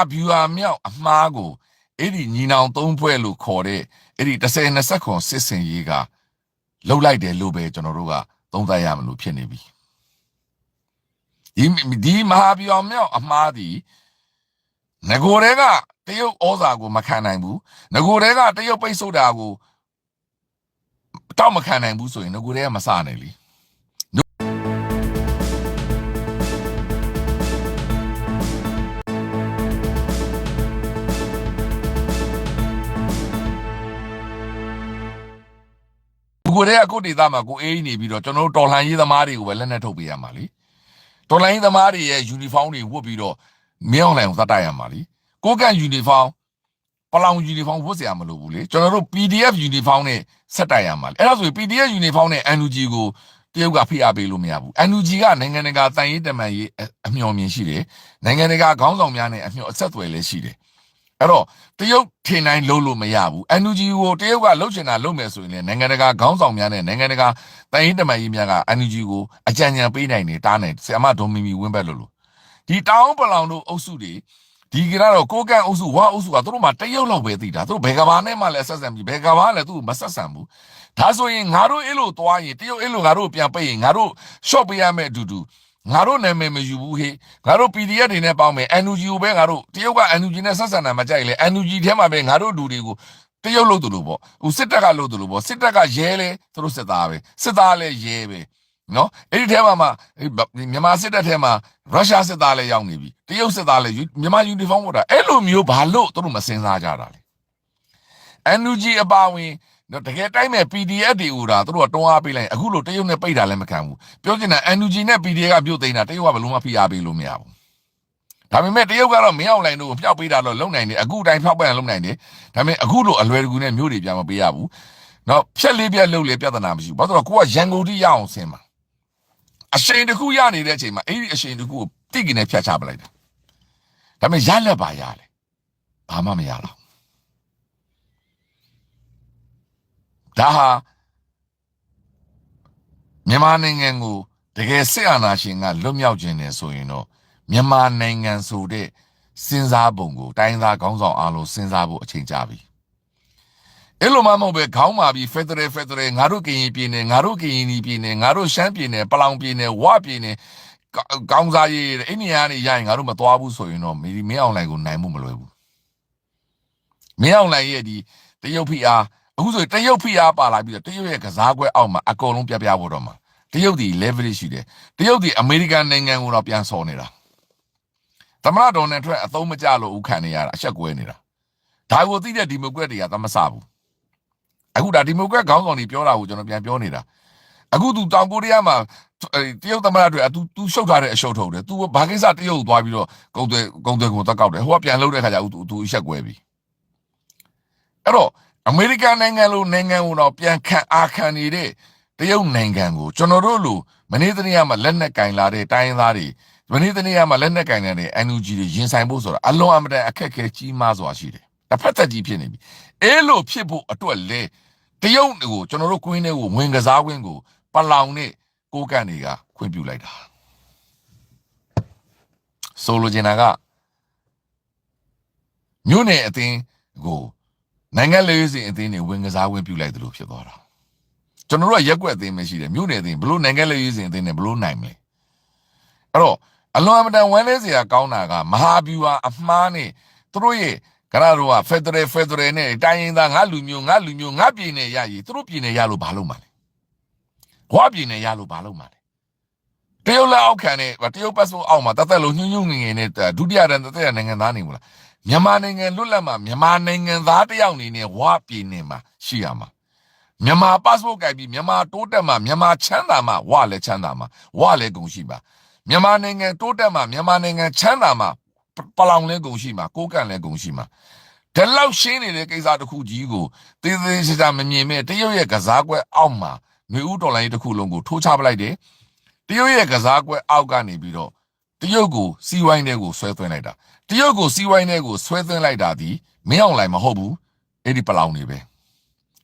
အဗျူဟာမြောက်အမှားကိုအဲ့ဒီညီနောင်သုံးဖွဲ့လို့ခေါ်တဲ့အဲ့ဒီ30 20ခွန်စစ်စင်ရေးကလှုပ်လိုက်တယ်လို့ပဲကျွန်တော်တို့ကသုံးသပ်ရမလို့ဖြစ်နေပြီဒီဒီမဟာဗျူဟာမြောက်အမှားဒီငကိုတွေကတရုတ်ဩဇာကိုမခံနိုင်ဘူးငကိုတွေကတရုတ်ပိတ်ဆို့တာကိုတောက်မခံနိုင်ဘူးဆိုရင်ငကိုတွေကမစနိုင်လी ကိုယ်တည်းကကိုယ်ဒေသမှာကိုအေးနေပြီးတော့ကျွန်တော်တို့တော်လှန်ရေးသမားတွေကိုပဲလက်နက်ထုတ်ပေးရမှာလေတော်လှန်ရေးသမားတွေရဲ့ယူနီဖောင်းတွေဝတ်ပြီးတော့မင်းအောင်လှိုင်ကိုသတ်တိုက်ရမှာလေကိုကန့်ယူနီဖောင်းပလောင်ယူနီဖောင်းဝတ်စရာမလိုဘူးလေကျွန်တော်တို့ PDF ယူနီဖောင်းနဲ့ဆက်တိုက်ရမှာလေအဲ့ဒါဆိုရင် PDF ယူနီဖောင်းနဲ့ NUG ကိုတရုတ်ကဖိအားပေးလို့မရဘူး NUG ကနိုင်ငံတကာတန်ရေးတမန်ရေးအမျှော်မြင်ရှိတယ်နိုင်ငံတကာခေါင်းဆောင်များနဲ့အမျှော်အဆက်အသွယ်လည်းရှိတယ် အဲ့တော့တရုတ်ထင်တိုင်းလုံးလို့မရဘူး NUG ကိုတရုတ်ကလှုပ်ချင်တာလှုပ်မယ်ဆိုရင်လည်းနိုင်ငံတကာခေါင်းဆောင်များနဲ့နိုင်ငံတကာတန်ရင်တမန်ကြီးများက NUG ကိုအကြံဉာဏ်ပေးနိုင်တယ်တားနိုင်တယ်ဆရာမဒေါ်မီမီဝင်းဘက်လို့လို့ဒီတောင်ပလောင်တို့အုပ်စုတွေဒီကတော့ကိုကန့်အုပ်စုဝါအုပ်စုကသူတို့မှတရုတ်လောက်ပဲသိတာသူတို့ဘယ်ကဘာနဲ့မှလည်းဆက်ဆံပြီးဘယ်ကဘာလည်းသူ့ကိုမဆက်ဆံဘူးဒါဆိုရင်ငါတို့အဲ့လိုသွားရင်တရုတ်အဲ့လိုငါတို့ပြန်ပိတ်ရင်ငါတို့ short ပေးရမယ့်အတူတူ ငါတို့နာမည်မယူဘူးဟေ့ငါတို့ PDF တွေနဲ့ပေါင်းမယ် NUG ကိုပဲငါတို့တရုတ်က NUG နဲ့ဆက်ဆံတာမကြိုက်လေ NUG ထဲမှာပဲငါတို့လူတွေကိုတရုတ်လို့တူလို့ပေါ့ဟိုစစ်တပ်ကလို့တူလို့ပေါ့စစ်တပ်ကရဲလဲသူတို့စစ်သားပဲစစ်သားလဲရဲပဲနော်အဲ့ဒီထဲမှာမှမြန်မာစစ်တပ်ထဲမှာရုရှားစစ်သားလဲရောက်နေပြီတရုတ်စစ်သားလဲမြန်မာယူနီဖောင်းဝတ်တာအဲ့လိုမျိုးဘာလို့သူတို့မစင်စားကြတာလဲ NUG အပါဝင် နော်တကယ်တိုင်းမဲ့ PDF တွေကိုဒါသူတို့ကတွန်းအားပေးလိုက်အခုလိုတရုတ်နဲ့ပိတ်တာလည်းမခံဘူးပြောချင်တာ NUG နဲ့ PDF ကပြုတ်သိမ်းတာတရုတ်ကဘယ်လို့မှဖိအားပေးလို့မရဘူးဒါပေမဲ့တရုတ်ကတော့မင်းအောင်လိုင်တို့ကိုဖျောက်ပေးတာတော့လုံနိုင်တယ်အခုတိုင်းဖျောက်ပန်းလုံနိုင်တယ်ဒါပေမဲ့အခုလိုအလွယ်တကူနဲ့မျိုးတွေပြမပေးရဘူးနော်ဖြက်လေးပြက်လုံလေပြဿနာမရှိဘူးဘာလို့လဲကိုကရန်ကုန်တိရအောင်ဆင်းမှာအရှိန်တစ်ခုရနေတဲ့အချိန်မှာအဲ့ဒီအရှိန်တစ်ခုကိုတိကိနဲ့ဖြတ်ချပလိုက်တာဒါပေမဲ့ရလက်ပါရတယ်ဘာမှမရတော့ ဒါဟာမြန်မာနိုင်ငံကိုတကယ်စစ်အာဏာရှင်ကလွတ်မြောက်ခြင်းနဲ့ဆိုရင်တော့မြန်မာနိုင်ငံဆိုတဲ့စဉ်းစားပုံကိုတိုင်းသားခေါင်းဆောင်အားလုံးစဉ်းစားဖို့အချိန်ကြပြီအဲ့လိုမှမဟုတ်ပဲခေါင်းမာပြီး Federal Federal ငါတို့ကရင်ပြည်နယ်ငါတို့ကရင်ပြည်နယ်ငါတို့ရှမ်းပြည်နယ်ပလောင်ပြည်နယ်ဝပြည်နယ်ကောင်းစားရေးအိန္ဒိယနေရရင်ငါတို့မသွားဘူးဆိုရင်တော့မင်းမင်းအောင်လိုင်ကိုနိုင်မှုမလွယ်ဘူးမင်းအောင်လိုင်ရဲ့ဒီတရုတ်ဖိအား အခုဆိုတရုတ်ဖိအားပါလာပြီးတော့တရုတ်ရဲ့ကစားကွက်အောက်မှာအကုန်လုံးပြပြဖို့တော့မှာတရုတ်ဒီ leverage ရှိတယ်တရုတ်ဒီအမေရိကန်နိုင်ငံကိုတော့ပြန်ဆော်နေတာသမရဒေါ်နယ်ထရက်အသုံးမကျလို့ဥခံနေရတာအချက်ကွဲနေတာဒါကိုသိတဲ့ဒီမိုကရက်တွေကသမဆဘူးအခုဒါဒီမိုကရက်ခေါင်းဆောင်တွေပြောတာကိုကျွန်တော်ပြန်ပြောနေတာအခုသူတောင်ကိုရီးယားမှာတရုတ်သမရတွေအတူသူရှုပ်ထားတဲ့အရှုပ်ထုတ်တယ်သူဘာကိစ္စတရုတ်သွားပြီးတော့ဂုံတွေဂုံတွေကိုတက်ကောက်တယ်ဟိုကပြန်လှုပ်တဲ့ခါကျသူသူအချက်ကွဲပြီအဲ့တော့ အမေရိကန်နိုင်ငံလိုနိုင်ငံကိုတော့ပြန်ခံအားခံနေတဲ့တရုတ်နိုင်ငံကိုကျွန်တော်တို့လိုမနေ့တနေ့ကမှလက်နက်ကင်လာတဲ့တိုင်းရင်းသားတွေမနေ့တနေ့ကမှလက်နက်ကင်နေတဲ့ NUG တွေရင်ဆိုင်ဖို့ဆိုတာအလွန်အမတန်အခက်အခဲကြီးမားစွာရှိတယ်။တစ်ဖက်သက်ကြီးဖြစ်နေပြီ။အဲလိုဖြစ်ဖို့အတွက်လေတရုတ်ကိုကျွန်တော်တို့ကွင်းထဲကိုဝင်ကစားခွင့်ကိုပလောင်နဲ့ကိုကန့်တွေကခွင့်ပြုလိုက်တာ။ဆိုလိုချင်တာကမြို့နယ်အသင်းကို နိုင်ငံလေးစီအသင်းတွေဝင်ကစားဝင်ပြုလိုက်တယ်လို့ဖြစ်သွားတာကျွန်တော်တို့ကရက်ွက်အသင်းပဲရှိတယ်မြို့နယ်အသင်းဘလို့နိုင်ငံလေးစီအသင်းနဲ့ဘလို့နိုင်မလဲအဲ့တော့အလွန်အမတန်ဝမ်းလဲစရာကောင်းတာကမဟာဗျူဟာအမှားနဲ့သူတို့ရဲ့ကရတို့ကဖက်ဒရယ်ဖက်ဒရယ်နဲ့တိုင်းရင်းသားငါလူမျိုးငါလူမျိုးငါပြည်နယ်ရည်သူတို့ပြည်နယ်ရလို့ဘာလို့မှလဲဘွားပြည်နယ်ရလို့ဘာလို့မှလဲတရုတ်လက်အောက်ခံနဲ့တရုတ်ပတ်စုံအောက်မှာတသက်လုံးညှဉ်းညှဉ်းငငယ်နဲ့ဒုတိယတန်းတသက်ရနိုင်ငံသားနေမလား မြန်မာနိုင်ငံလွတ်လပ်မှာမြန်မာနိုင်ငံသားတယောက်အနေနဲ့ဝပြည်နေမှာရှိရမှာမြန်မာ passport ကြိုက်ပြီးမြန်မာတိုးတက်မှာမြန်မာချမ်းသာမှာဝလည်းချမ်းသာမှာဝလည်းဂုံရှိပါမြန်မာနိုင်ငံတိုးတက်မှာမြန်မာနိုင်ငံချမ်းသာမှာပလောင်လည်းဂုံရှိမှာကိုကန့်လည်းဂုံရှိမှာဒီလောက်ရှင်းနေတဲ့ကိစ္စတစ်ခုကြီးကိုသေးသေးချာချာမမြင်မဲ့တရုတ်ရဲ့ကစားကွက်အောက်မှာမျိုးဦးတော်လိုင်းတစ်ခုလုံးကိုထိုးချပလိုက်တယ်တရုတ်ရဲ့ကစားကွက်အောက်ကနေပြီးတော့တရုတ်ကိုစီးဝိုင်းတဲ့ကိုဆွဲသွင်းလိုက်တာ တရုတ်ကိုစီးဝိုင်းတဲ့ကိုဆွဲသွင်းလိုက်တာဒီမင်းအောင်လိုင်မဟုတ်ဘူးအဲ့ဒီပလောင်နေပဲ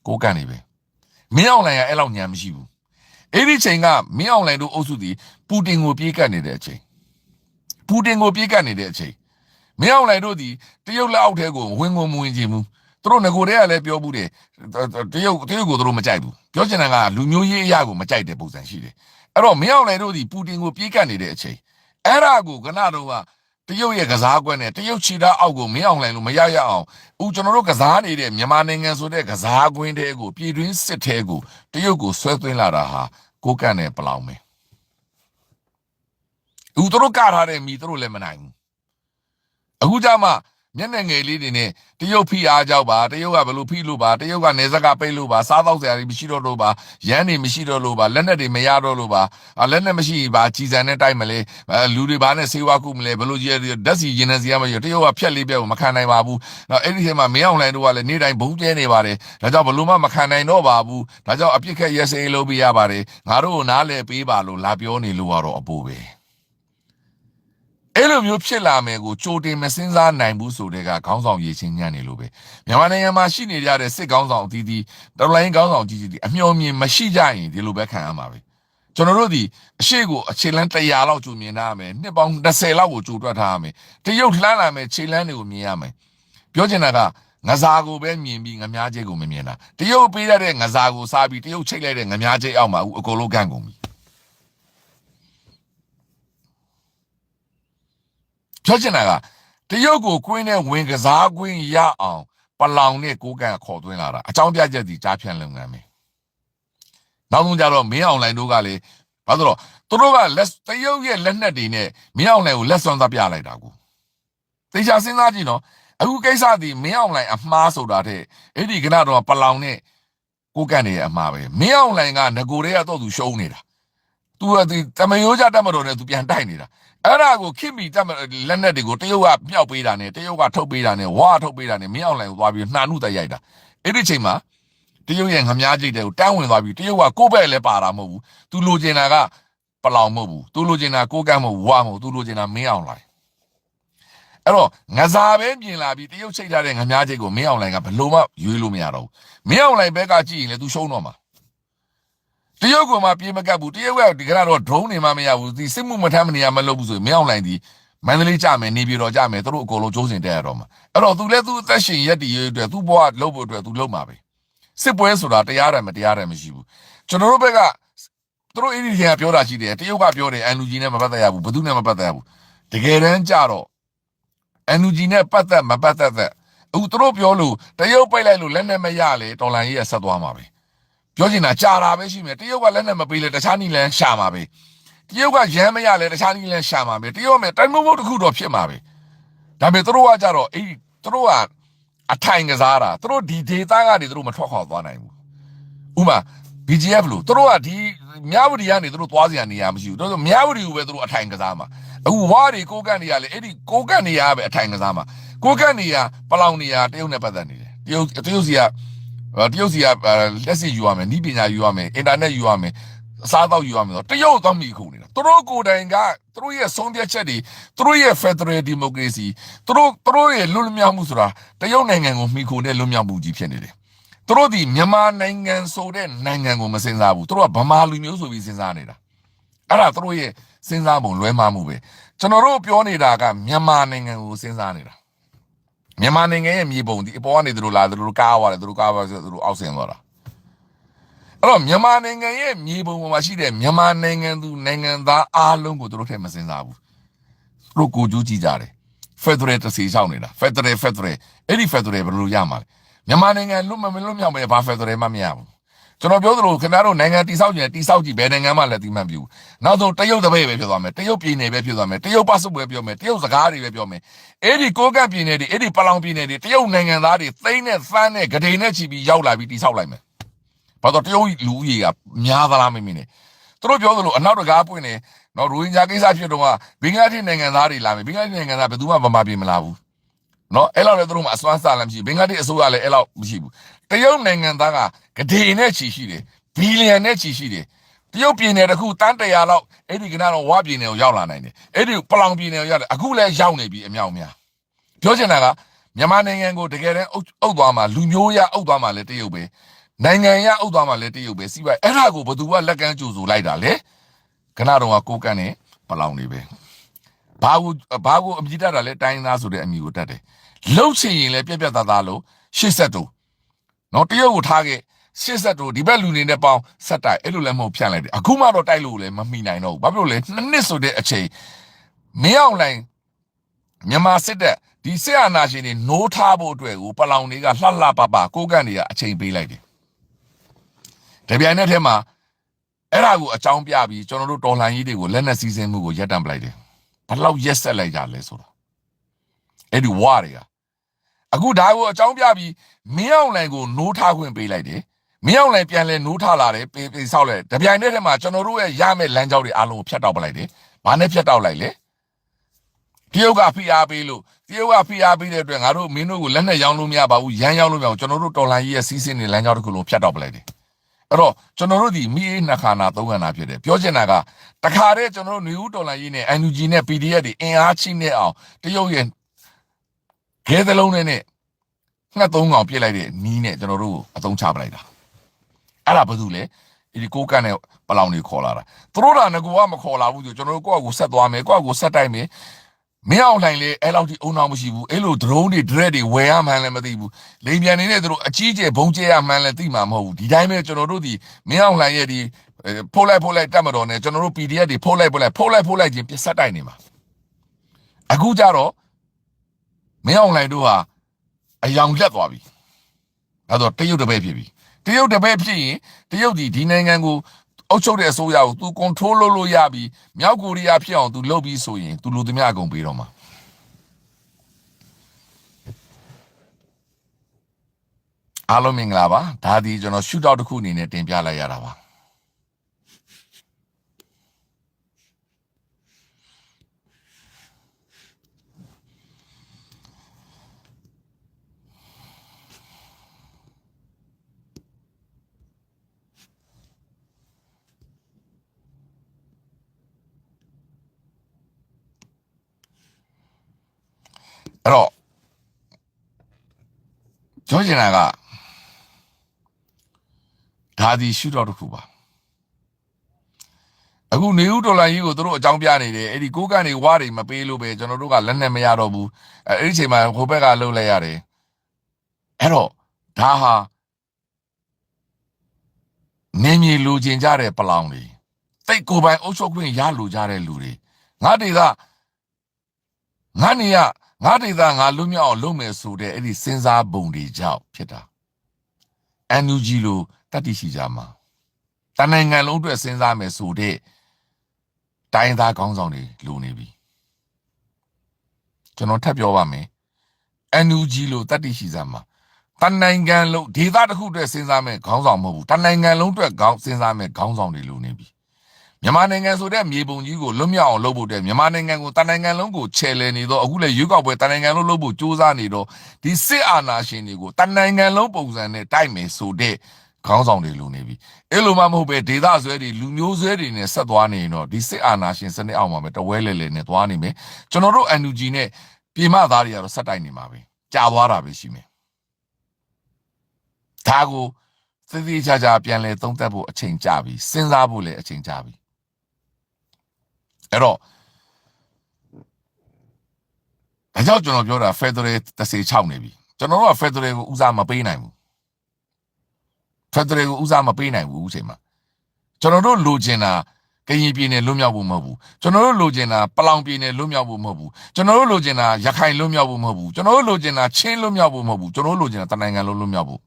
ကိုကန်နေပဲမင်းအောင်လိုင်ကအဲ့လောက်ညံမရှိဘူးအဲ့ဒီချိန်ကမင်းအောင်လိုင်တို့အုပ်စုဒီပူတင်ကိုပြေးကပ်နေတဲ့အချိန်ပူတင်ကိုပြေးကပ်နေတဲ့အချိန်မင်းအောင်လှိုင်တို့ဒီတရုတ်လက်အောက်ထဲကိုဝင်ကုန်မဝင်ချင်ဘူးသူတို့ငကိုတွေကလည်းပြောဘူးတယ်တရုတ်တရုတ်ကိုသူတို့မကြိုက်ဘူးပြောချင်တာကလူမျိုးရေးအရာကိုမကြိုက်တဲ့ပုံစံရှိတယ်အဲ့တော့မင်းအောင်လှိုင်တို့ဒီပူတင်ကိုပြေးကပ်နေတဲ့အချိန်အဲ့ဒါကိုကနတော့ကတ ရုတ်ရဲ့ကစားကွက်နဲ့တရုတ်ချီတာအောက်ကိုမင်းအောင်လှိုင်လို့မရရအောင်ဦးကျွန်တော်တို့ကစားနေတဲ့မြန်မာနိုင်ငံဆိုတဲ့ကစားကွင်းတဲကိုပြည်တွင်းစစ်တဲကိုတရုတ်ကိုဆွဲသွင်းလာတာဟာကိုကန့်နဲ့ပလောင်ပဲဦးတို့ကထားတဲ့မိတို့လည်းမနိုင်ဘူးအခုကြမှာ မျက်နှာငယ်လေးတွေနဲ့တရုတ်ဖိအားကြောက်ပါတရုတ်ကဘယ်လိုဖိလို့ပါတရုတ်ကနေဇက်ကပိတ်လို့ပါစားတော့စရာတွေမရှိတော့လို့ပါရမ်းတွေမရှိတော့လို့ပါလက်နက်တွေမရတော့လို့ပါအာလက်နက်မရှိပါကြီးစံနဲ့တိုက်မလဲအဲလူတွေဘာနဲ့ဆေးဝါးကုမလဲဘယ်လိုကြီးဓာတ်စီရင်နေစီရမရတရုတ်ကဖြက်လေးပြတ်ကိုမခံနိုင်ပါဘူးတော့အဲ့ဒီထဲမှာမင်းအောင်လှိုင်တို့ကလည်းနေ့တိုင်းဘုံကျဲနေပါတယ်ဒါကြောင့်ဘယ်လိုမှမခံနိုင်တော့ပါဘူးဒါကြောင့်အပြစ်ခက်ရက်စဲလုပ်ပြရပါတယ်ငါတို့ကိုနားလဲပေးပါလို့လာပြောနေလို့ကတော့အပူပဲ အဲ့လိုမျိုးဖြစ်လာမယ်ကိုကြိုတင်မစင်းစားနိုင်ဘူးဆိုတဲ့ကခေါင်းဆောင်ရည်ချင်းညံ့နေလို့ပဲမြန်မာနိုင်ငံမှာရှိနေကြတဲ့စစ်ခေါင်းဆောင်အသီးသီးတော်လိုင်းခေါင်းဆောင်ကြီးကြီးဒီအမျှော်မြင်မရှိကြရင်ဒီလိုပဲခံရမှာပဲကျွန်တော်တို့ဒီအရှိကိုအခြေလန်း100လောက်ကြိုမြင်ထားရမယ်နှစ်ပေါင်း20လောက်ကိုကြိုတွက်ထားရမယ်တရုတ်လှမ်းလာမယ်ခြေလန်းတွေကိုမြင်ရမယ်ပြောချင်တာကငစားကိုပဲမြင်ပြီးငမားကျဲကိုမမြင်တာတရုတ်ပေးရတဲ့ငစားကိုစားပြီးတရုတ်ချိတ်လိုက်တဲ့ငမားကျဲအောက်မှာအခုအကုန်လုံးကန့်ကုန်ပြီ ပြောချင်တာကတရုတ်ကိုကွင်းနဲ့ဝင်ကစားကွင်းရအောင်ပလောင်နဲ့ကိုကန့်ခေါ်သွင်းလာတာအကြောင်းပြချက်စီကြားဖြန့်လုပ်ငန်းပဲနောက်ဆုံးကြတော့မင်းအောင်လိုင်းတို့ကလေဘာလို့တော့သူတို့ကလက်တရုတ်ရဲ့လက်နက်တွေနဲ့မင်းအောင်လိုင်းကိုလက်စွမ်းသပြလိုက်တာကိုတေချာစဉ်းစားကြည့်နော်အခုကိစ္စဒီမင်းအောင်လိုင်းအမှားဆိုတာတဲ့အဲ့ဒီကနတော့ပလောင်နဲ့ကိုကန့်နေရဲ့အမှားပဲမင်းအောင်လိုင်းကငကိုတွေကတော့သူရှုံးနေတာ သူကဒီတမယိုးကြတတ်မတော်နဲ့သူပြန်တိုက်နေတာအဲ့ဒါကိုခင်မီတတ်လက်နဲ့တွေကိုတရုတ်ကမြောက်ပေးတာနဲ့တရုတ်ကထုတ်ပေးတာနဲ့ဝါထုတ်ပေးတာနဲ့မင်းအောင်လိုင်ကိုသွားပြီးနှာနှုတ်တိုက်ရိုက်တာအဲ့ဒီချိန်မှာတရုတ်ရဲ့ငမားကြိတ်တွေကိုတန်းဝင်သွားပြီးတရုတ်ကကိုယ့်ဘက်လည်းပါတာမဟုတ်ဘူးသူလိုချင်တာကပလောင်မဟုတ်ဘူးသူလိုချင်တာကိုကန့်မဟုတ်ဝါမဟုတ်သူလိုချင်တာမင်းအောင်လိုင်အဲ့တော့ငစားပဲပြင်လာပြီးတရုတ်ချိန်ထားတဲ့ငမားကြိတ်ကိုမင်းအောင်လိုင်ကဘလို့မှရွေးလို့မရတော့ဘူးမင်းအောင်လိုင်ဘက်ကကြည့်ရင်လည်းသူရှုံးတော့မှာ တရုတ်ကမှပြေးမကပ်ဘူးတရုတ်ကဒီကတော့ drone တွေမှမရဘူးဒီစစ်မှုမထမ်းမနေရမလုပ်ဘူးဆိုရင်မရောက်နိုင်ဒီမန္တလေးကြမယ်နေပြည်တော်ကြမယ်သူတို့အကုန်လုံးကြိုးစင်တက်ရတော့မှာအဲ့တော့သူလည်းသူအသက်ရှင်ရက်တည်ရအတွက်သူ့ဘဝလုပ်ဖို့အတွက်သူလုပ်မှာပဲစစ်ပွဲဆိုတာတရားတယ်မတရားတယ်မရှိဘူးကျွန်တော်တို့ဘက်ကသူတို့အင်းဒီကပြောတာရှိတယ်တရုတ်ကပြောတယ်အန်လူဂျီနဲ့မပတ်သက်ရဘူးဘယ်သူနဲ့မပတ်သက်ရဘူးတကယ်တမ်းကြတော့အန်လူဂျီနဲ့ပတ်သက်မပတ်သက်သက်အခုသူတို့ပြောလို့တရုတ်ပိတ်လိုက်လို့လက်နဲ့မရလေတော်လန်ကြီးကဆက်သွားမှာပဲ ပြောချင်တာကြာတာပဲရှိမယ်တရုတ်ကလက်နဲ့မပေးလဲတခြားနည်းလမ်းရှာမှာပဲတရုတ်ကရမ်းမရလဲတခြားနည်းလမ်းရှာမှာပဲတရုတ်မဲ့တိုင်မုံမုံတစ်ခုတော့ဖြစ်မှာပဲဒါပေမဲ့သူတို့ကကြတော့အေးသူတို့ကအထိုင်ကစားတာသူတို့ဒီဒေတာကနေသူတို့မထွက်ခွာသွားနိုင်ဘူးဥမာ BGF လို့သူတို့ကဒီမြဝတီကနေသူတို့သွားစရာနေရာမရှိဘူးသူတို့မြဝတီကိုပဲသူတို့အထိုင်ကစားမှာအခုဝါတွေကိုကန်နေရလေအဲ့ဒီကိုကန်နေရပဲအထိုင်ကစားမှာကိုကန်နေရပလောင်နေရတရုတ်နဲ့ပတ်သက်နေတယ်တရုတ်တရုတ်စီက တရုတ်စီကလက်စစ်ယူရမယ်နီးပညာယူရမယ်အင်တာနက်ယူရမယ်အစားအသောက်ယူရမယ်ဆိုတရုတ်တော့မိခုနေတာသူတို့ကိုယ်တိုင်ကသူတို့ရဲ့ဆုံးဖြတ်ချက်တွေသူတို့ရဲ့ Federal Democracy သူတို့သူတို့ရဲ့လွတ်လပ်မြောက်မှုဆိုတာတရုတ်နိုင်ငံကိုမိခုတဲ့လွတ်မြောက်မှုကြီးဖြစ်နေတယ်သူတို့ဒီမြန်မာနိုင်ငံဆိုတဲ့နိုင်ငံကိုမစင်စားဘူးသူတို့ကဗမာလူမျိုးဆိုပြီးစဉ်းစားနေတာအဲ့ဒါသူတို့ရဲ့စဉ်းစားပုံလွဲမှားမှုပဲကျွန်တော်တို့ပြောနေတာကမြန်မာနိုင်ငံကိုစဉ်းစားနေတာ မြန်မာနိုင်ငံရဲ့မြေပုံဒီအပေါ်ကနေသူတို့လာသူတို့ကားသွားတယ်သူတို့ကားသွားဆိုသူတို့အောက်ဆင်းသွားတာအဲ့တော့မြန်မာနိုင်ငံရဲ့မြေပုံပေါ်မှာရှိတဲ့မြန်မာနိုင်ငံသူနိုင်ငံသားအားလုံးကိုသူတို့ထည့်မစင်စားဘူးသူတို့ကိုကြိုးကြည့်ကြတယ်ဖက်ဒရယ်တစ်စီဆောင်နေတာဖက်ဒရယ်ဖက်ဒရယ်အဲ့ဒီဖက်ဒရယ်ဘယ်လိုရမှာလဲမြန်မာနိုင်ငံလွတ်မမလွတ်မြောက်ပဲဘာဖက်ဒရယ်မှမရဘူး ကျွန်တော်ပြောသလိုခင်ဗျားတို့နိုင်ငံတိဆောက်ကြတယ်တိဆောက်ကြည့်ဘယ်နိုင်ငံမှလည်းတိမှန်ပြဘူးနောက်ဆုံးတရုတ်တပည့်ပဲဖြစ်သွားမယ်တရုတ်ပြည်နယ်ပဲဖြစ်သွားမယ်တရုတ်ပတ်စုပ်ပဲပြောမယ်တရုတ်စကားတွေပဲပြောမယ်အဲ့ဒီကိုကန့်ပြည်နယ်တွေအဲ့ဒီပလောင်ပြည်နယ်တွေတရုတ်နိုင်ငံသားတွေသိန်းနဲ့သန်းနဲ့ဂဒိန်နဲ့ချီပြီးရောက်လာပြီးတိဆောက်လိုက်မယ်ဘာလို့တရုတ်လူကြီးကများသလားမင်းမင်းနေသူတို့ပြောသလိုအနောက်တကားပွင့်နေနော်ရိုဟင်ဂျာကိစ္စဖြစ်တော့ကဘင်္ဂလားဒေ့ရှ်နိုင်ငံသားတွေလာမယ်ဘင်္ဂလားဒေ့ရှ်နိုင်ငံသားဘယ်သူမှဗမာပြည်မလာဘူး နော်အဲ့လောက်လည်းသူတို့မှအစွမ်းစားလည်းမရှိဘူးဘင်္ဂလားဒေ့ရှ်အစိုးရလည်းအဲ့လောက်မရှိဘူးတရုတ်နိုင်ငံသားကဂဒေနဲ့ချီရှိတယ်ဘီလီယံနဲ့ချီရှိတယ်တရုတ်ပြည်နယ်တစ်ခုတန်းတရာလောက်အဲ့ဒီကနတော့ဝါပြည်နယ်ကိုရောက်လာနိုင်တယ်အဲ့ဒီပလောင်ပြည်နယ်ကိုရောက်တယ်အခုလည်းရောက်နေပြီအမြောက်များပြောချင်တာကမြန်မာနိုင်ငံကိုတကယ်တမ်းအုပ်အုပ်သွားမှာလူမျိုးရအုပ်သွားမှာလည်းတရုတ်ပဲနိုင်ငံရအုပ်သွားမှာလည်းတရုတ်ပဲစီးပွားအဲ့ဒါကိုဘယ်သူကလက်ကမ်းကြိုဆိုလိုက်တာလဲကနတော့ကကိုကန့်နဲ့ပလောင်နေပဲဘာကိုဘာကိုအမြည်တတ်တာလဲတိုင်းရင်းသားဆိုတဲ့အမည်ကိုတတ်တယ် လှုပ်ချင်ရင်လည်းပြက်ပြက်သားသားလို့ရှစ်ဆက်တူနော်တရုတ်ကိုထားခဲ့ရှစ်ဆက်တူဒီဘက်လူနေနဲ့ပေါင်းဆက်တိုက်အဲ့လိုလည်းမဟုတ်ဖြန့်လိုက်တယ်အခုမှတော့တိုက်လို့လည်းမမိနိုင်တော့ဘူးဘာဖြစ်လို့လဲနှစ်နှစ်ဆိုတဲ့အချိန်မင်းအောင်လိုင်းမြန်မာစစ်တပ်ဒီစစ်အာဏာရှင်တွေနိုးထားဖို့အတွက်ကိုပလောင်တွေကလှလှပပကိုကန့်တွေကအချိန်ပေးလိုက်တယ်တပြိုင်နက်တည်းမှာအဲ့ဒါကိုအကြောင်းပြပြီးကျွန်တော်တို့တော်လှန်ရေးတွေကိုလက်နက်စည်းစိမ်မှုကိုရပ်တန့်ပလိုက်တယ်ဘလောက်ရက်ဆက်လိုက်ကြလဲဆိုတော့အဲ့ဒီဝါတွေက အခုဒါကိုအကြောင်းပြပြီးမင်းအောင်လိုင်ကိုနိုးထားခွင့်ပေးလိုက်တယ်မင်းအောင်လိုင်ပြန်လဲနိုးထားလာတယ်ပေးပေးဆောက်လိုက်တပြိုင်နက်တည်းမှာကျွန်တော်တို့ရဲ့ရမယ့်လမ်းကြောင်းတွေအားလုံးကိုဖျက်တောက်ပလိုက်တယ်ဘာနဲ့ဖျက်တောက်လိုက်လဲတရုတ်ကဖိအားပေးလို့တရုတ်ကဖိအားပေးတဲ့အတွက်ငါတို့မင်းတို့ကိုလက်နဲ့ရောင်းလို့မရပါဘူးရမ်းရောင်းလို့မရဘူးကျွန်တော်တို့တော်လိုင်းကြီးရဲ့စီးစင်းနေလမ်းကြောင်းတစ်ခုလုံးဖြတ်တော့ပလိုက်တယ်အဲ့တော့ကျွန်တော်တို့ဒီမိအေးနှစ်ခါနာသုံးခါနာဖြစ်တယ်ပြောချင်တာကတခါတည်းကျွန်တော်တို့နေဦးတော်လိုင်းကြီးနဲ့ NUG နဲ့ PDF တွေအင်အားချိနေအောင်တရုတ်ရဲ့ ခဲသလုံးနဲ့နဲ့ငှက်သုံးကောင်ပြစ်လိုက်တဲ့နီးနဲ့ကျွန်တော်တို့ကိုအသုံးချပလိုက်တာအဲ့ဒါဘာလို့လဲဒီကိုကန့်နဲ့ပလောင်တွေခေါ်လာတာသူတို့ကငကူကမခေါ်လာဘူးဆိုကျွန်တော်တို့ကိုယ့်အကိုဆက်သွားမယ်ကိုယ့်အကိုဆက်တိုက်မယ်မင်းအောင်လှိုင်လေအဲ့လောက်ထိအုံနောက်မရှိဘူးအဲ့လို drone တွေ dread တွေဝယ်ရမှန်းလည်းမသိဘူးလိန်ပြန်နေတဲ့သူတို့အကြီးကျယ်ဘုံကျဲရမှန်းလည်းသိမှာမဟုတ်ဘူးဒီတိုင်းပဲကျွန်တော်တို့ဒီမင်းအောင်လှိုင်ရဲ့ဒီဖိုးလိုက်ဖိုးလိုက်တက်မတော်နဲ့ကျွန်တော်တို့ PDF တွေဖိုးလိုက်ဖိုးလိုက်ဖိုးလိုက်ဖိုးလိုက်ချင်းပြဆက်တိုက်နေမှာအခုကြတော့ မင်းအောင်လှိုင်တို့ဟာအယောင်လက်သွားပြီဒါတော့တရုတ်တပည့်ဖြစ်ပြီတရုတ်တပည့်ဖြစ်ရင်တရုတ်ဒီဒီနိုင်ငံကိုအုပ်ချုပ်တဲ့အစိုးရကို तू control လုပ်လို့ရပြီမြောက်ကိုရီးယားဖြစ်အောင် तू လုပ်ပြီးဆိုရင် तू လူသမျှအကုန်ပေးတော့မှာအားလုံးမင်္ဂလာပါဒါဒီကျွန်တော်ရှုထောက်တစ်ခုအနေနဲ့တင်ပြလိုက်ရတာပါ အဲ့တော့ပြောချင်တာကဒါဒီရှုထောက်တစ်ခုပါအခုနေဦးဒေါ်လာကြီးကိုတို့အကြောင်းပြနေတယ်အဲ့ဒီကိုးကန်တွေဝါတွေမပေးလို့ပဲကျွန်တော်တို့ကလက်နဲ့မရတော့ဘူးအဲ့ဒီအချိန်မှာဟိုဘက်ကလှုပ်လိုက်ရတယ်အဲ့တော့ဒါဟာနေမြေလူကျင်ကြတဲ့ပလောင်တွေတိတ်ကိုယ်ပိုင်အုပ်ချုပ်ခွင့်ရလူကြတဲ့လူတွေငါတွေကငါနေရ ငါဒေသငါလွတ်မြောက်အောင်လုပ်မယ်ဆိုတဲ့အဲ့ဒီစဉ်းစားပုံတွေကြောင့်ဖြစ်တာ NUG လို့တတ်သိရှိကြမှာတနိုင်ငံလုံးအတွက်စဉ်းစားမယ်ဆိုတဲ့တိုင်းသားကောင်းဆောင်တွေလိုနေပြီကျွန်တော်ထပ်ပြောပါမယ် NUG လို့တတ်သိရှိကြမှာတနိုင်ငံလုံးဒေသတစ်ခုအတွက်စဉ်းစားမယ်ခေါင်းဆောင်မဟုတ်ဘူးတနိုင်ငံလုံးအတွက်ခေါင်းစဉ်းစားမယ်ခေါင်းဆောင်တွေလိုနေပြီ မြန်မာနိုင်ငံဆိုတဲ့မြေပုံကြီးကိုလွတ်မြောက်အောင်လုပ်ဖို့တဲ့မြန်မာနိုင်ငံကိုတနိုင်ငံလုံးကိုချဲလဲနေတော့အခုလည်းရွေးကောက်ပွဲတနိုင်ငံလုံးလုပ်ဖို့စူးစမ်းနေတော့ဒီစစ်အာဏာရှင်တွေကိုတနိုင်ငံလုံးပုံစံနဲ့တိုက်မယ်ဆိုတဲ့ခေါင်းဆောင်တွေလိုနေပြီအဲ့လိုမှမဟုတ်ပဲဒေသဆွဲတွေလူမျိုးဆွဲတွေနဲ့ဆက်သွားနေရင်တော့ဒီစစ်အာဏာရှင်စနစ်အောက်မှာပဲတဝဲလဲလဲနဲ့သွားနေမယ်ကျွန်တော်တို့ NUG နဲ့ပြည်မသားတွေကတော့ဆက်တိုက်နေမှာပဲကြာသွားတာပဲရှိမယ်ဒါကိုသေသေးချာချာပြန်လဲသုံးသပ်ဖို့အချိန်ကြာပြီစဉ်းစားဖို့လည်းအချိန်ကြာပြီ အဲ့တော့ဒါကြောင့်ကျွန်တော်ပြောတာ Federal 36နေပြီကျွန်တော်တို့က Federal ကိုဦးစားမပေးနိုင်ဘူး Federal ကိုဦးစားမပေးနိုင်ဘူးအချိန်မှာကျွန်တော်တို့လိုချင်တာကရင်ပြည်နယ်လွတ်မြောက်ဖို့မဟုတ်ဘူးကျွန်တော်တို့လိုချင်တာပလောင်ပြည်နယ်လွတ်မြောက်ဖို့မဟုတ်ဘူးကျွန်တော်တို့လိုချင်တာရခိုင်လွတ်မြောက်ဖို့မဟုတ်ဘူးကျွန်တော်တို့လိုချင်တာချင်းလွတ်မြောက်ဖို့မဟုတ်ဘူးကျွန်တော်တို့လိုချင်တာတနိုင်ငံလုံးလွတ်မြောက်ဖို့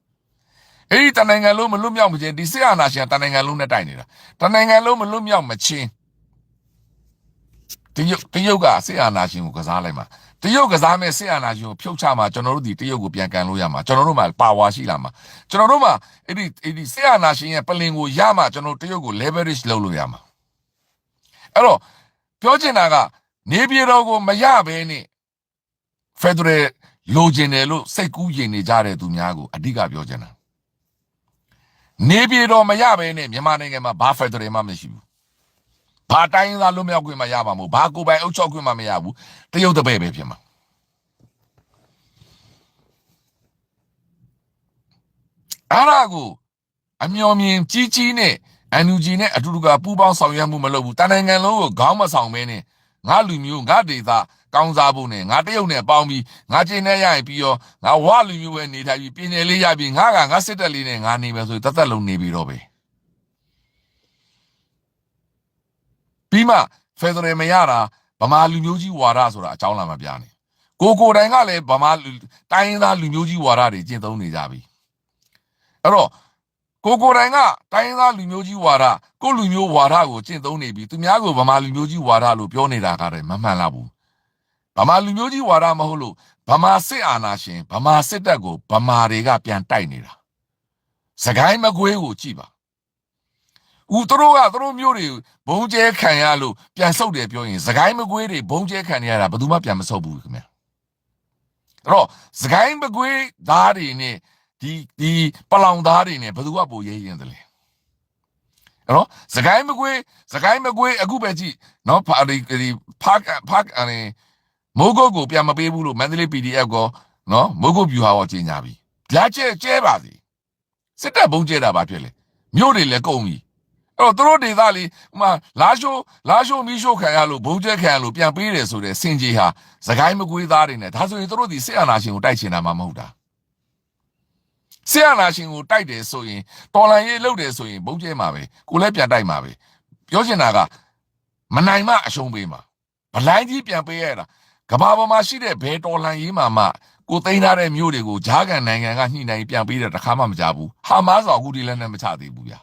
အဲ့ဒီတနိုင်ငံလုံးမလွတ်မြောက်မချင်းဒီစစ်အာဏာရှင်တနိုင်ငံလုံးနဲ့တိုက်နေတာတနိုင်ငံလုံးမလွတ်မြောက်မချင်း တရုတ်တရုတ်ကစစ်အာဏာရှင်ကိုကစားလိုက်မှာတရုတ်ကစားမဲ့စစ်အာဏာရှင်ကိုဖြုတ်ချမှာကျွန်တော်တို့ဒီတရုတ်ကိုပြန်ကန်လို့ရမှာကျွန်တော်တို့မှာပါဝါရှိလာမှာကျွန်တော်တို့မှာအဲ့ဒီအဲ့ဒီစစ်အာဏာရှင်ရဲ့ပလင်ကိုရမှာကျွန်တော်တရုတ်ကို leverage လုပ်လို့ရမှာအဲ့တော့ပြောချင်တာကနေပြည်တော်ကိုမရဘဲနဲ့ Federal လိုချင်တယ်လို့စိတ်ကူးရင်နေကြတဲ့သူများကိုအဓိကပြောချင်တာနေပြည်တော်မရဘဲနဲ့မြန်မာနိုင်ငံမှာဘာ Federal မှမရှိဘူး ဘာတိုင်းရင်းသားလွတ်မြောက်ခွင့်မှရမှာမဟုတ်ဘာကိုယ်ပိုင်အုပ်ချုပ်ခွင့်မှမရဘူးတရုတ်တပည့်ပဲဖြစ်မှာအဲ့ဒါကိုအမျော်မြင်ကြီးကြီးနဲ့ NUG နဲ့အတူတူကပူးပေါင်းဆောင်ရွက်မှုမလုပ်ဘူးတန်နိုင်ငံလုံးကိုခေါင်းမဆောင်ဘဲနဲ့ငါလူမျိုးငါဒေသကောင်းစားဖို့နဲ့ငါတရုတ်နဲ့ပေါင်းပြီးငါချင်းနဲ့ရရင်ပြီးရောငါဝလူမျိုးပဲနေထိုင်ပြီးပြည်နယ်လေးရပြီးငါကငါစစ်တပ်လေးနဲ့ငါနေမယ်ဆိုရင်တသက်လုံးနေပြီးတော့ပဲ ပြီးမှဖက်ဒရယ်မရတာဗမာလူမျိုးကြီးဝါဒဆိုတာအကြောင်းလာမှပြနေကိုကိုတိုင်ကလည်းဗမာတိုင်းရင်းသားလူမျိုးကြီးဝါဒတွေကျင့်သုံးနေကြပြီအဲ့တော့ကိုကိုတိုင်ကတိုင်းရင်းသားလူမျိုးကြီးဝါဒကိုလူမျိုးဝါဒကိုကျင့်သုံးနေပြီသူများကိုဗမာလူမျိုးကြီးဝါဒလို့ပြောနေတာကတည်းကမမှန်လားဘူးဗမာလူမျိုးကြီးဝါဒမဟုတ်လို့ဗမာစစ်အာဏာရှင်ဗမာစစ်တပ်ကိုဗမာတွေကပြန်တိုက်နေတာစကိုင်းမကွေးကိုကြည့်ပါ ဦးသူတို့ကသူတို့မျိုးတွေဘုံကျဲခံရလို့ပြန်ဆုတ်တယ်ပြောရင်စကိုင်းမကွေးတွေဘုံကျဲခံရတာဘယ်သူမှပြန်မဆုတ်ဘူးခင်ဗျအဲ့တော့စကိုင်းမကွေးသားတွေနဲ့ဒီဒီပလောင်သားတွေနဲ့ဘယ်သူကပိုရဲရင်တယ်လဲအဲ့တော့စကိုင်းမကွေးစကိုင်းမကွေးအခုပဲကြည့်နော်ဖာဒီဒီဖာဖာအနေမိုးကုတ်ကိုပြန်မပေးဘူးလို့မန္တလေး PDF ကောနော်မိုးကုတ်ဗျူဟာကိုကြီးညာပြီဓာတ်ကျဲကျဲပါစီစစ်တပ်ဘုံကျဲတာပါဖြစ်လေမြို့တွေလည်းကုန်ပြီအဲ့ တော့သူတို့ဒေသလေးဟိုမှာလာရှိုးလာရှိုးမီးရှိုးခံရလို့ဘုံကျဲခံရလို့ပြန်ပေးတယ်ဆိုတဲ့စင်ကြီးဟာစကိုင်းမကွေးသားတွေနဲ့ဒါဆိုရင်သူတို့ဒီစစ်အာဏာရှင်ကိုတိုက်ချင်တာမှမဟုတ်တာစစ်အာဏာရှင်ကိုတိုက်တယ်ဆိုရင်တော်လန်ရေးလုပ်တယ်ဆိုရင်ဘုံကျဲမှာပဲကိုလည်းပြန်တိုက်မှာပဲပြောချင်တာကမနိုင်မအရှုံးပေးမှာဗလိုင်းကြီးပြန်ပေးရတာကဘာပေါ်မှာရှိတဲ့ဘယ်တော်လန်ရေးမှာမှကိုသိမ်းထားတဲ့မြို့တွေကိုဂျားကန်နိုင်ငံကညှိနှိုင်းပြန်ပေးတဲ့တခါမှမကြဘူးဟာမတ်စ်အခုဒီလည်းနဲ့မချသေးဘူးဗျာ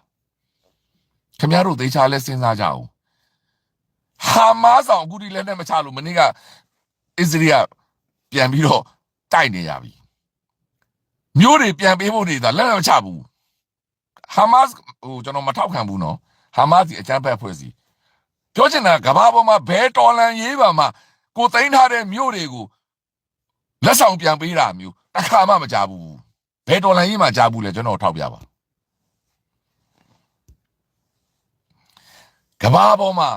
ခင်ဗျားတို့သေချာလဲစဉ်းစားကြအောင်ဟာမတ်စ်အခုဒီလည်းနဲ့မချလို့မနေ့ကအစ္စရေးကပြန်ပြီးတော့တိုက်နေရပြီမြို့တွေပြန်ပေးဖို့နေတာလက်မချဘူးဟာမတ်စ်ဟိုကျွန်တော်မထောက်ခံဘူးနော်ဟာမတ်စ်ဒီအကြမ်းဖက်ဖွဲ့စည်းပြောချင်တာကဘာပေါ်မှာဘဲတော်လန်ရေးပါမှာကိုသိမ်းထားတဲ့မြို့တွေကိုလက်ဆောင်ပြန်ပေးတာမျိုးတစ်ခါမှမကြဘူးဘဲတော်လန်ရေးမှာကြားဘူးလေကျွန်တော်ထောက်ပြပါ ကဘာပေါ်မှာ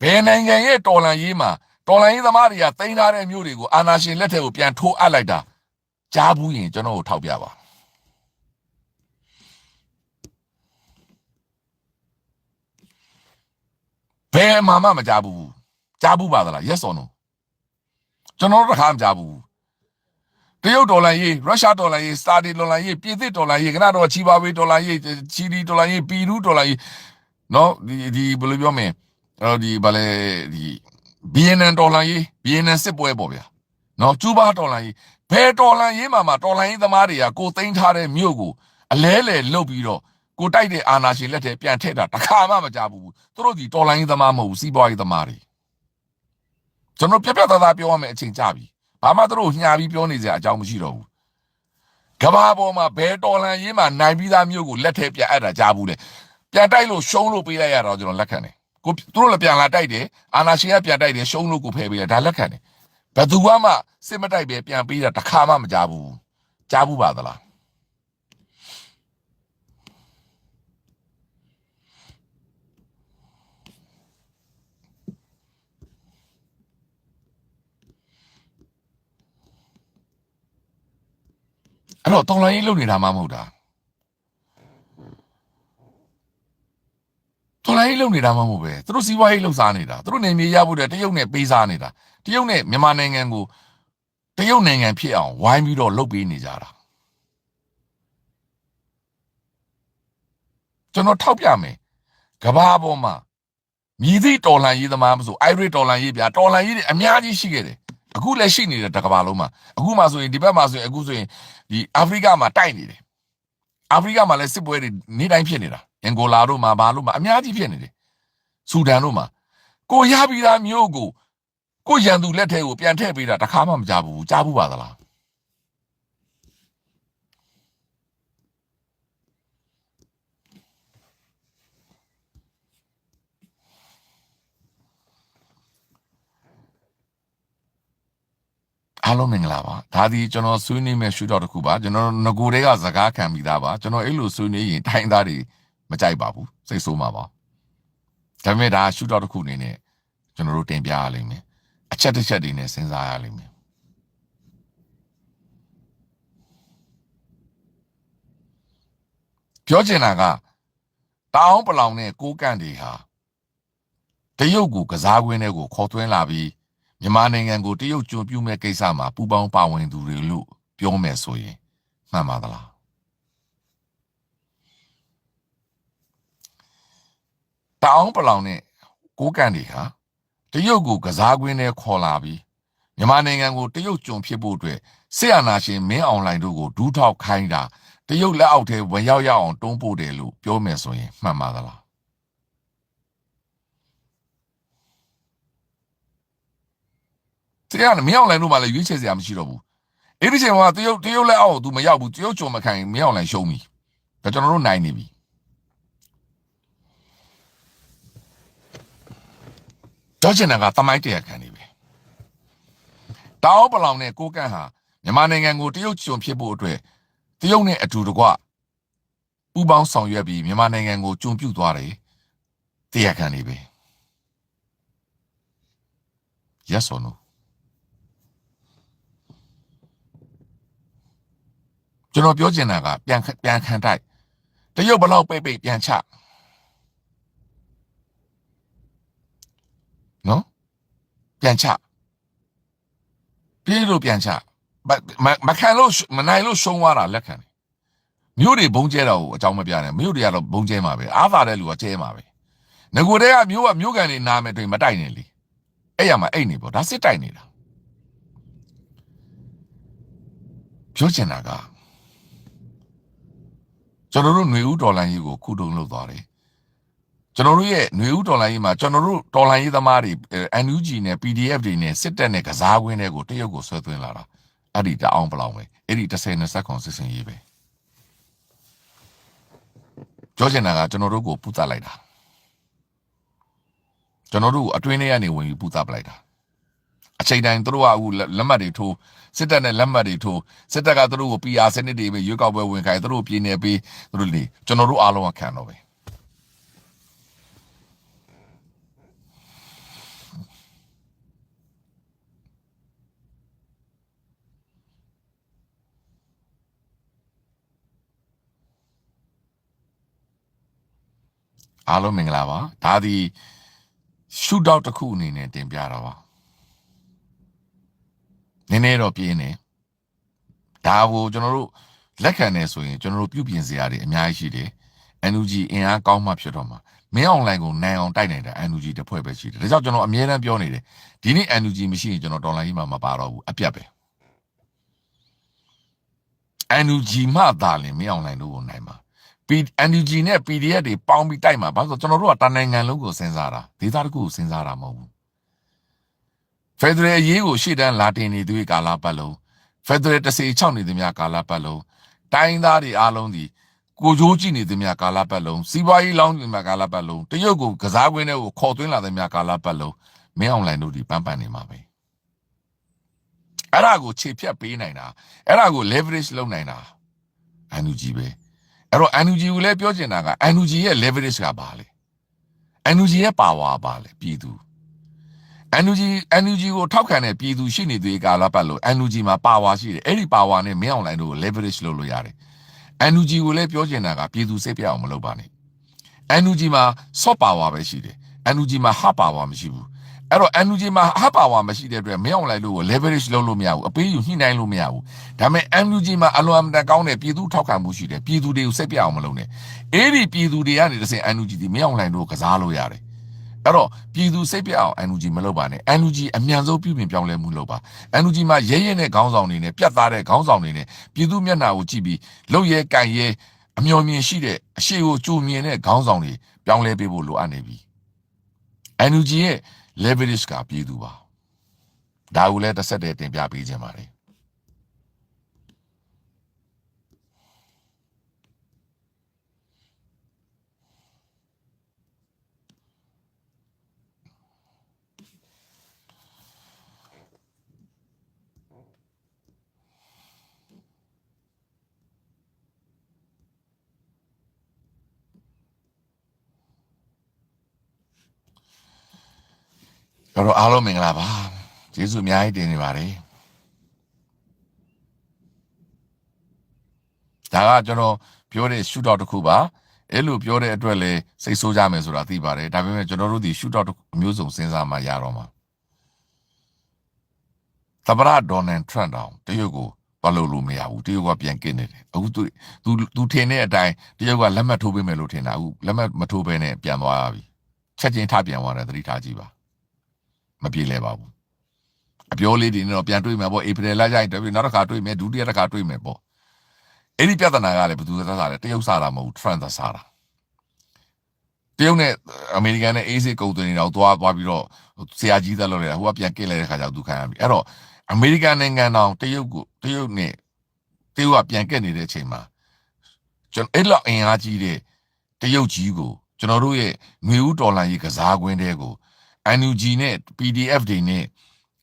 ဘယ်နိုင်ငံရဲ့တော်လန်ရေးမှာတော်လန်ရေးသမားတွေကသိမ်းထားတဲ့မြို့တွေကိုအာနာရှင်လက်ထက်ကိုပြန်ထိုးအပ်လိုက်တာကြားဘူးရင်ကျွန်တော်ကိုထောက်ပြပါဘယ်မှာမှမကြားဘူးကြားဘူးပါသလား yes or no ကျွန်တော်တို့တစ်ခါမကြားဘူးတရုတ်ဒေါ်လာရေးရုရှားဒေါ်လာရေးစတာဒီဒေါ်လာရေးပြည်သစ်ဒေါ်လာရေးခဏတော့ချီဘာဝေဒေါ်လာရေးချီလီဒေါ်လာရေးပီရူးဒေါ်လာရေး နော်ဒီဒီဘယ်လိုပြောမလဲအော်ဒီဗာလေဒီ BNN ဒေါ်လာရေး BNN စစ်ပွဲပေါ့ဗျာနော်ကျူးဘာဒေါ်လာရေးဘယ်ဒေါ်လာရေးမှာမှာဒေါ်လာရေးသမားတွေကကိုသိမ်းထားတဲ့မြို့ကိုအလဲလဲလုတ်ပြီးတော့ကိုတိုက်တဲ့အာနာရှင်လက်ထဲပြန်ထည့်တာတခါမှမကြဘူးသူတို့ဒီဒေါ်လာရေးသမားမဟုတ်ဘူးစီးပွားရေးသမားတွေကျွန်တော်ပြက်ပြက်သားသားပြောရမယ်အချိန်ကြပြီဘာမှသူတို့ညှာပြီးပြောနေစရာအကြောင်းမရှိတော့ဘူးကဘာပေါ်မှာဘယ်တော်လန်ရေးမှာနိုင်ပြီးသားမျိုးကိုလက်ထဲပြန်အပ်တာကြားဘူးလေ ပြန်တိုက်လို့ရှုံးလို့ပေးလိုက်ရတော့ကျွန်တော်လက်ခံတယ်ကိုသူတို့လည်းပြန်လာတိုက်တယ်အာနာရှင်ကပြန်တိုက်တယ်ရှုံးလို့ကိုဖယ်ပေးတယ်ဒါလက်ခံတယ်ဘယ်သူမှစစ်မတိုက်ပဲပြန်ပေးတာတစ်ခါမှမကြားဘူးကြားဘူးပါသလားအဲ့တော့တော်လိုင်းရေးလုပ်နေတာမှမဟုတ်တာတော်လိုင်း ရေးလုပ်နေတာမှမဟုတ်ပဲသူတို့စီးပွားရေးလှုပ်ရှားနေတာသူတို့နေမြေရဖို့တဲ့တရုတ်နဲ့ပေးစားနေတာတရုတ်နဲ့မြန်မာနိုင်ငံကိုတရုတ်နိုင်ငံဖြစ်အောင်ဝိုင်းပြီးတော့လုပ်ပေးနေကြတာကျွန်တော်ထောက်ပြမယ်ကဘာပေါ်မှာမြည်သည့်တော်လန်ရေးသမားမဆိုအိုင်ရစ်တော်လန်ရေးပြတော်လန်ရေးတွေအများကြီးရှိခဲ့တယ်အခုလည်းရှိနေတယ်တကဘာလုံးမှာအခုမှဆိုရင်ဒီဘက်မှာဆိုရင်အခုဆိုရင်ဒီအာဖရိကမှာတိုက်နေတယ်အာဖရိကမှာလည်းစစ်ပွဲတွေနေ့တိုင်းဖြစ်နေတာ အန်ဂိုလာတို့မှာဘာလို့မှာအများကြီးဖြစ်နေတယ်ဆူဒန်တို့မှာကိုရပြီးသားမျိုးကိုကိုရန်သူလက်ထဲကိုပြန်ထည့်ပေးတာတခါမှမကြဘူးကြားဘူးပါသလားအားလုံးမင်္ဂလာပါဒါဒီကျွန်တော်ဆွေးနွေးမဲ့ရှုတော့တစ်ခုပါကျွန်တော်ငကိုတွေကစကားခံပြီးသားပါကျွန်တော်အဲ့လိုဆွေးနွေးရင်တိုင်းသားတွေ မကြိုက်ပါဘူးစိတ်ဆိုးမှာပါဒါပေမဲ့ဒါရှုတော့တစ်ခုအနေနဲ့ကျွန်တော်တို့တင်ပြရလိမ့်မယ်အချက်တစ်ချက်တွေနဲ့စဉ်းစားရလိမ့်မယ်ပြောချင်တာကတောင်းပလောင်နဲ့ကိုကန့်တွေဟာတရုတ်ကိုကစားကွင်းတွေကိုခေါ်သွင်းလာပြီးမြန်မာနိုင်ငံကိုတရုတ်ကျွံပြူမဲ့ကိစ္စမှာပူပေါင်းပါဝင်သူတွေလို့ပြောမယ်ဆိုရင်မှန်ပါသလား တောင်ပလောင်နဲ့ကိုးကန်တွေဟာတရုတ်ကိုကစားကွင်းနဲ့ခေါ်လာပြီးမြန်မာနိုင်ငံကိုတရုတ်ကျွံဖြစ်ဖို့အတွက်ဆီယနာရှင်မင်းအွန်လိုင်းတို့ကိုဒူးထောက်ခိုင်းတာတရုတ်လက်အောက်ထဲဝင်ရောက်ရအောင်တွန်းပို့တယ်လို့ပြောမယ်ဆိုရင်မှန်ပါသလားတရားမင်းအောင်လိုင်းတို့မှလည်းရွေးချယ်စရာမရှိတော့ဘူးအဲ့ဒီချိန်မှာတရုတ်တရုတ်လက်အောက်ကို तू မရောက်ဘူးတရုတ်ကြုံမခိုင်မင်းအောင်လိုင်းရှုံးပြီဒါကျွန်တော်တို့နိုင်နေပြီ တော့ချင်တာကတမိုင်းတရားခံနေပြီတောက်ပလောင်နဲ့ကိုကန့်ဟာမြန်မာနိုင်ငံကိုတရုတ်ကြုံဖြစ်ဖို့အတွက်တရုတ်နဲ့အတူတကွပူးပေါင်းဆောင်ရွက်ပြီးမြန်မာနိုင်ငံကိုကြုံပြုတ်သွားတယ်တရားခံနေပြီ yes or no ကျွန်တော်ပြောချင်တာကပြန်ပြန်ခံတိုက်တရုတ်ဘလောက်ပိတ်ပိတ်ပြန်ချ နော်ပြန်ချပြေးလို့ပြန်ချမမခံလို့မနိုင်လို့ရှုံးသွားတာလက်ခံတယ်မြို့တွေဘုံကျဲတာကိုအကြောင်းမပြနဲ့မြို့တွေကတော့ဘုံကျဲမှာပဲအားသာတဲ့လူကကျဲမှာပဲငကိုတဲကမြို့ကမြို့ကန်နေနာမယ်တွေ့မတိုက်နဲ့လေအဲ့ရမှာအိတ်နေပေါ့ဒါစစ်တိုက်နေတာပြောချင်တာကကျွန်တော်တို့ຫນွေဦးဒေါ်လာကြီးကိုခုတုံလုပ်သွားတယ် ကျွန်တော်တို့ရဲ့ຫນွေဦးဒေါ်လာကြီးမှာကျွန်တော်တို့ဒေါ်လာကြီးသမားတွေ NUG နဲ့ PDF တွေနဲ့စစ်တပ်နဲ့ကစားကွင်းတွေကိုတရုတ်ကိုဆွဲသွင်းလာတာအဲ့ဒီတအောင်ပလောင်ပဲအဲ့ဒီ30နဲ့ဆက်ခွန်စစ်စင်ရေးပဲပြောချင်တာကကျွန်တော်တို့ကိုပူသလိုက်တာကျွန်တော်တို့အတွင်းထဲကနေဝင်ပြီးပူသပလိုက်တာအချိန်တိုင်းသူတို့ကအခုလက်မှတ်တွေထိုးစစ်တပ်နဲ့လက်မှတ်တွေထိုးစစ်တပ်ကသူတို့ကို PR စနစ်တွေပဲရွေးကောက်ပွဲဝင်ခိုင်းသူတို့ပြည်နယ်ပေးသူတို့လေကျွန်တော်တို့အားလုံးကခံတော့ပဲ အားလုံးမင်္ဂလာပါဒါဒီရှူတောက်တစ်ခုအနေနဲ့တင်ပြတော့ပါနည်းနည်းတော့ပြင်းနေဒါကိုကျွန်တော်တို့လက်ခံနေဆိုရင်ကျွန်တော်တို့ပြုပြင်စရာတွေအများကြီးရှိတယ် NUG အင်အားကောင်းမှဖြစ်တော့မှာမင်းအွန်လိုင်းကိုနိုင်အောင်တိုက်နေတာ NUG တစ်ဖွဲ့ပဲရှိတယ်ဒါကြောင့်ကျွန်တော်အမြဲတမ်းပြောနေတယ်ဒီနေ့ NUG မရှိရင်ကျွန်တော်ဒေါ်လာကြီးမှမပါတော့ဘူးအပြတ်ပဲ NUG မှသာလင်မင်းအွန်လိုင်းတို့ကိုနိုင်မှာ P NUG နဲ့ PDF တွေပေါင်းပြီးတိုက်မှာဘာလို့ကျွန်တော်တို့ကတနိုင်ငံလုံးကိုစဉ်းစားတာဒေသတစ်ခုကိုစဉ်းစားတာမဟုတ်ဘူးဖက်ဒရယ်အရေးကိုရှေ့တန်းလာတင်နေသူတွေကာလာပတ်လုံးဖက်ဒရယ်တစေချောက်နေသူများကာလာပတ်လုံးတိုင်းသားတွေအားလုံးဒီကိုကြိုးကြည့်နေသူများကာလာပတ်လုံးစီးပွားရေးလောင်းသူများကာလာပတ်လုံးတရုတ်ကိုကစားကွင်းတွေကိုခေါ်သွင်းလာသူများကာလာပတ်လုံးမင်းအွန်လိုင်းတို့ဒီပန်းပန်းနေမှာပဲအဲ့ဒါကိုခြေဖြတ်ပေးနိုင်တာအဲ့ဒါကို leverage လုပ်နိုင်တာ NUG ပဲ အဲ့တော့ NUG ကိုလည်းပြောချင်တာက NUG ရဲ့ leverage ကဘာလဲ NUG ရဲ့ power ဘာလဲပြည်သူ NUG NUG ကိုထောက်ခံတဲ့ပြည်သူရှိနေသေးကာလပတ်လို့ NUG မှာ power ရှိတယ်အဲ့ဒီ power နဲ့မင်းအောင်လိုင်းတို့ကို leverage လုပ်လို့ရတယ် NUG ကိုလည်းပြောချင်တာကပြည်သူစိတ်ပြအောင်မလုပ်ပါနဲ့ NUG မှာ soft power ပဲရှိတယ် NUG မှာ hard power မရှိဘူး အဲ့တော့ NUG မှာ hard power မရှိတဲ့အတွက်မင်းအောင်လိုင်းတို့ကို leverage လုပ်လို့မရဘူးအပေးယူညှိနှိုင်းလို့မရဘူးဒါပေမဲ့ NUG မှာအလွန်အမတန်ကောင်းတဲ့ပြည်သူထောက်ခံမှုရှိတယ်ပြည်သူတွေကိုစိတ်ပြအောင်မလုပ်နဲ့အဲ့ဒီပြည်သူတွေကနေတစ်ဆင့် NUG ဒီမင်းအောင်လိုင်းတို့ကိုကစားလို့ရတယ်အဲ့တော့ပြည်သူစိတ်ပြအောင် NUG မလုပ်ပါနဲ့ NUG အမြန်ဆုံးပြုပြင်ပြောင်းလဲမှုလုပ်ပါ NUG မှာရဲရဲနဲ့ခေါင်းဆောင်တွေနဲ့ပြတ်သားတဲ့ခေါင်းဆောင်တွေနဲ့ပြည်သူမျက်နှာကိုကြည့်ပြီးလှုပ်ရဲကန်ရဲအမျော်မြင်ရှိတဲ့အရှိကိုကြိုမြင်တဲ့ခေါင်းဆောင်တွေပြောင်းလဲပေးဖို့လိုအပ်နေပြီ NUG ရဲ့ leverage ကပြည်သူပါဒါကိုလည်းတစ်ဆက်တည်းတင်ပြပေးခြင်းပါတယ် အဲ့တော့အားလုံးမင်္ဂလာပါကျေးဇူးအများကြီးတင်နေပါတယ်ဒါကကျွန်တော်ပြောတဲ့ရှုတော့တစ်ခုပါအဲ့လိုပြောတဲ့အတွက်လည်းစိတ်ဆိုးကြမယ်ဆိုတာသိပါတယ်ဒါပေမဲ့ကျွန်တော်တို့ဒီရှူတော့အမျိုးစုံစဉ်းစားမှရတော့မှာသမ္မတဒေါ်နယ်ထရန့်တောင်တရုတ်ကိုဘာလို့လို့မရဘူးတရုတ်ကပြန်ကစ်နေတယ်အခုသူသူသူထင်တဲ့အတိုင်းတရုတ်ကလက်မှတ်ထိုးပေးမယ်လို့ထင်တာအခုလက်မှတ်မထိုးဘဲနဲ့ပြန်သွားပြီချက်ချင်းထပြန်သွားတယ်သတိထားကြည့်ပါ မပြေလဲပါဘူးအပြောလေးတွေနဲ့တော့ပြန်တွေ့မယ်ပေါ့ဧပြီလကျရင်တပည့်နောက်တစ်ခါတွေ့မယ်ဒုတိယတစ်ခါတွေ့မယ်ပေါ့အဲ့ဒီပြဿနာကလည်းဘယ်သူသက်သာလဲတရုတ်စားတာမဟုတ်ဘူးထရန့်သက်စားတာတရုတ်နဲ့အမေရိကန်နဲ့အေးစစ်ကုန်သွင်းနေတော့သွားသွားပြီးတော့ဆရာကြီးသက်လို့လေဟိုကပြန်ကစ်လိုက်တဲ့ခါကျတော့သူခံရပြီအဲ့တော့အမေရိကန်နိုင်ငံတော်တရုတ်ကိုတရုတ်နဲ့တရုတ်ကပြန်ကစ်နေတဲ့အချိန်မှာကျွန်တော်အဲ့လောက်အင်အားကြီးတဲ့တရုတ်ကြီးကိုကျွန်တော်တို့ရဲ့ငွေဦးဒေါ်လာကြီးကစားကွင်းတဲကို NUG နဲ့ PDF တွေနဲ့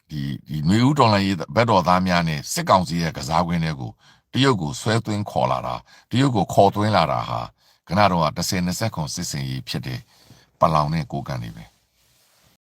ဒီဒီနွေဦးဒေါ်လာရေးဘက်တော်သားများနဲ့စစ်ကောင်စီရဲ့ကစားကွင်းတွေကိုတရုတ်ကိုဆွဲသွင်းခေါ်လာတာတရုတ်ကိုခေါ်သွင်းလာတာဟာခဏတော့30 20ခွန်စစ်စင်ရေးဖြစ်တဲ့ပလောင်နဲ့ကိုကန်နေပဲ